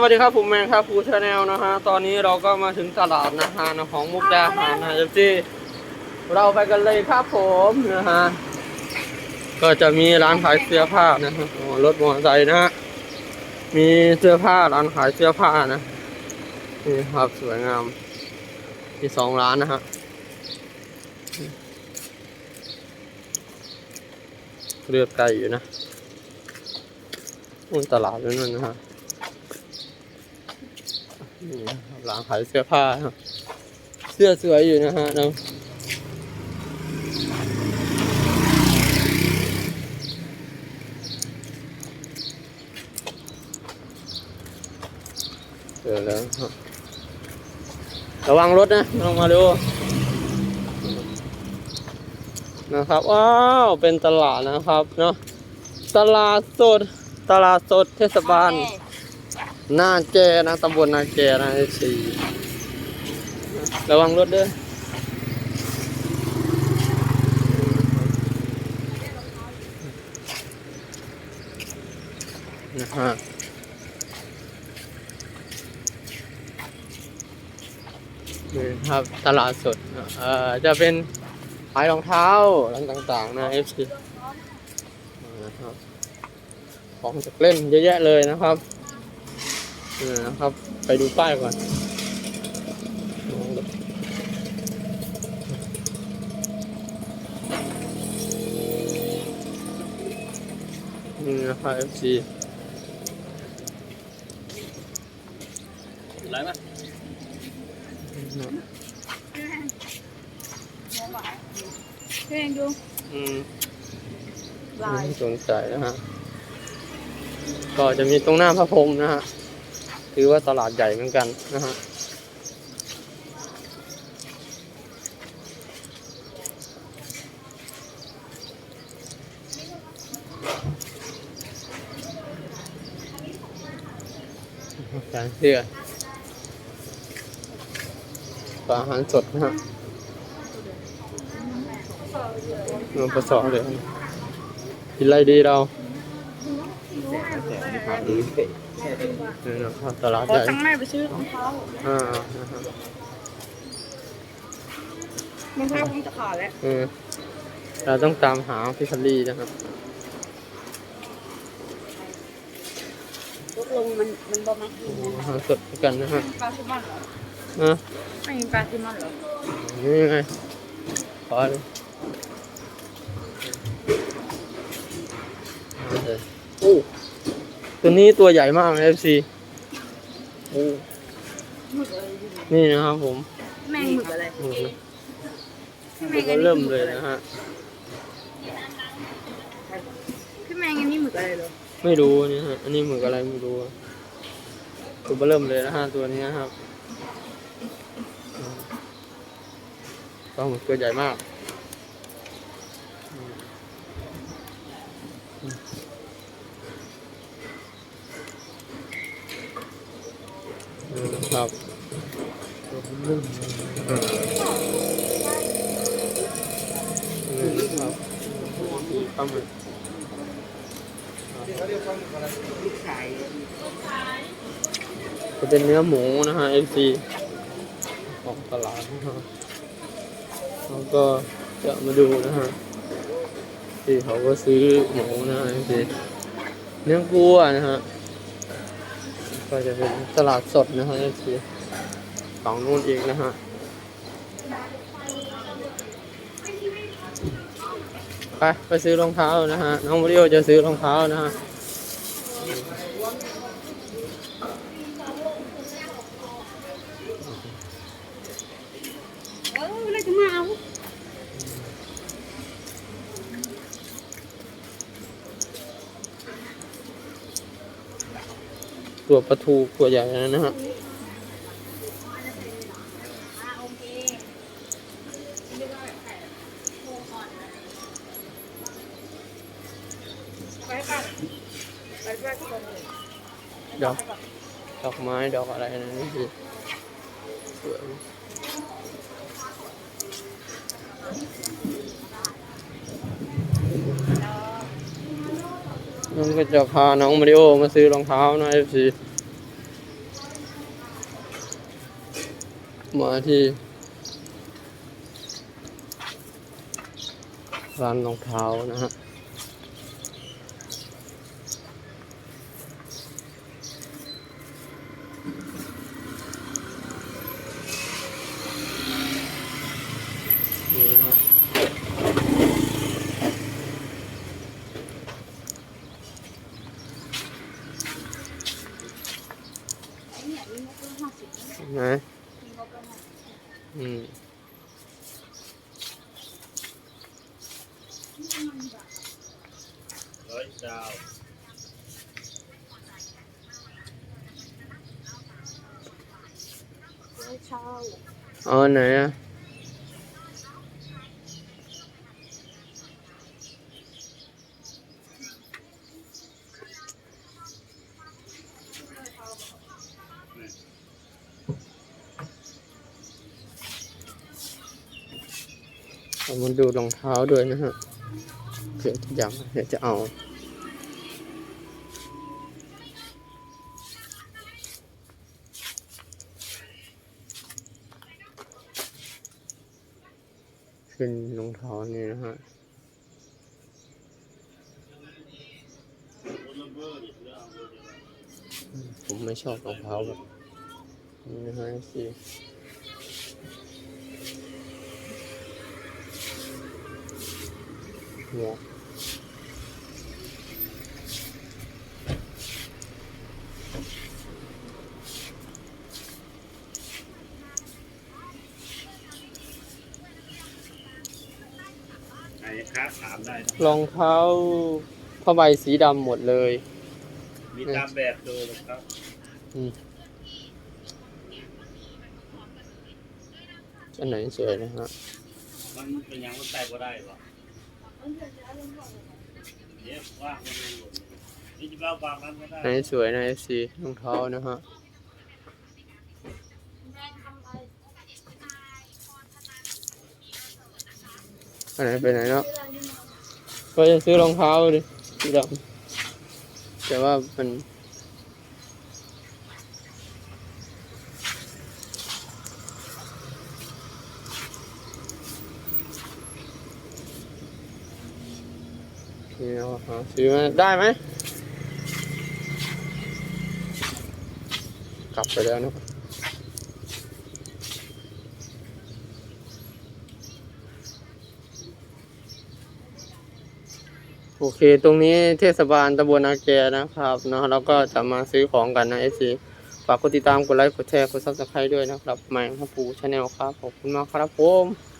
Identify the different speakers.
Speaker 1: วัสดีครับผมแมนครับฟูชาแนลนะฮะตอนนี้เราก็มาถึงตลาดนะฮะของมุกดาหารนะฮะที่เราไปกันเลยครับผมนะฮะก็จะมีร้านขายเสื้อผ้านะฮะรถมอเตอร์ไซค์นะฮะมีเสื้อผ้าร้านขายเสื้อผ้านะนี่ครับสวยงามมีสองร้านนะฮะเลือกไกลอยู่นะอุ้นตลาดนั่นนะฮะ นี่นะครับร้านขายเสื้อผ้า เสื้อสวยอยู่นะฮะน้องเจอแล้วครับระวังรถนะลงมาดูนะครับ ว้าว เป็นตลาดนะครับเนาะ ตลาดสด ตลาดสดเทศบาล หน้าแกนะตำบลนาแกนะไอซีระวังรถเด้อนะฮะนี่ครับตลาดสดเอ่อจะเป็นขายรองเท้าร้านต่างๆนะเอฟซีนะครับของจากเล่นเยอะแยะเลยนะครับ นี่นะครับ ไปดูป้ายก่อนนี่นะครับ FC
Speaker 2: ไรไหม
Speaker 3: เพลงดู
Speaker 1: อืม
Speaker 3: ลาย
Speaker 1: สนใจนะฮะ ก็จะมีตรงหน้าพระพรหมนะฮะ ถือว่าตลาดใหญ่เหมือนกันนะฮะแฟนเสื้อปลาอาหารสดนะฮะนมปลาสอเลยกินอะไรดีเรา เนี่ยนะครับตลาด
Speaker 3: ขอ
Speaker 1: ใหญ่
Speaker 3: ตังค์แม่ไปซื้อรองเท้า
Speaker 1: อ่านะฮะ
Speaker 3: รองเท้าผมจะขาดแล้ว
Speaker 1: เออเราต้องตามหาพี่คัลลี่นะครับ
Speaker 3: ตกลงมันมันบอมากินนะ
Speaker 1: อาหารสดเหมือนกันนะฮะ
Speaker 3: ปลาซิมอนเหรอ
Speaker 1: อะ
Speaker 3: ไม่มีปลาซิมอนเหรอ
Speaker 1: นี่ไงขอเลยเอาเลยโอ้ ตัวนี้ตัวใหญ่มากเลย FC โอ้
Speaker 3: หมึกอะไรอยู่
Speaker 1: นี่นะครับผม
Speaker 3: แมงหมึกอะไร
Speaker 1: โอ้โห
Speaker 3: พี่แม
Speaker 1: มัน
Speaker 3: ง
Speaker 1: ก็
Speaker 3: อันนี้
Speaker 1: เริ่มเลยนะฮะ
Speaker 3: พี่แมงอันนี้หมึกอะไรเหรอ
Speaker 1: ไม่รู้นี่ฮะอันนี้หมึกอะไรไม่รู้อะตัวเบอร์เริ่มเลยนะฮะตัวนี้นะครับปลาหมึกตัวใหญ่มาก ครับนี่ครับปลาหมึกจะเป็นเนื้อหมูนะฮะ FC ของตลาดนะฮะแล้วก็จะมาดูนะฮะที่เขาก็ซื้อหมูนะฮะ FC เนื้อกัวนะฮะ ก็จะเป็นตลาดสดนะฮะ FC ฝั่งนู้นอีกนะฮะไปไปซื้อรองเท้านะฮะ น้องมาริโอจะซื้อรองเท้านะฮะ
Speaker 3: เออเวลาจะมาเอา
Speaker 1: ตัวปลาทูตัวใหญ่นะฮะ
Speaker 3: ไปป่ะไปป่ะคนเลย
Speaker 1: ดอกดอกไม้ดอกอะไรนะนี่คือ ก็จะพาน้องมาริโอมาซื้อรองเท้านะเอฟซีมาที่ ร้านรองเท้านะฮะ
Speaker 2: ร้อยดาว
Speaker 3: ไม่เช่า
Speaker 1: เอาไหนอะเอามาดูรองเท้าด้วยนะฮะ เผื่อจะยากเดี๋ยวจะเอาเป็นรองเท้านี่นะฮะผมไม่ชอบรองเท้าแบบนี้นะฮะสิหมวก
Speaker 2: ไหนค้าถามได้นะ
Speaker 1: รองเท้าผ้าใบสีดำหมดเลย
Speaker 2: มีตามแบบดูเลยครับ
Speaker 1: อันไหนสวยนะฮะ
Speaker 2: มันเป็นยังมันใส่ก็ได้หรอเดี๋ยวว่างมันไม่หมดนี่จะเอาวางนั้นก็ได้
Speaker 1: อันไหนสวยนะเอซีรองเท้านะฮะ ไหนไปไหนเนาะก็จะซื้อรองเท้าดิสีดำแต่ว่ามันนี่เอาหาซื้อมาได้ไหม กลับไปแล้วเนอะ โอเค ตรงนี้เทศบาลตำบลนาแกนะครับเนาะแล้วก็จะมาซื้อของกันนะเอซีฝากกดติดตาม กดไลค์ กดแชร์ กดซับสไครต์ด้วยนะครับใหม่พรับปูชาแนลครับ ขอบคุณมากครับผม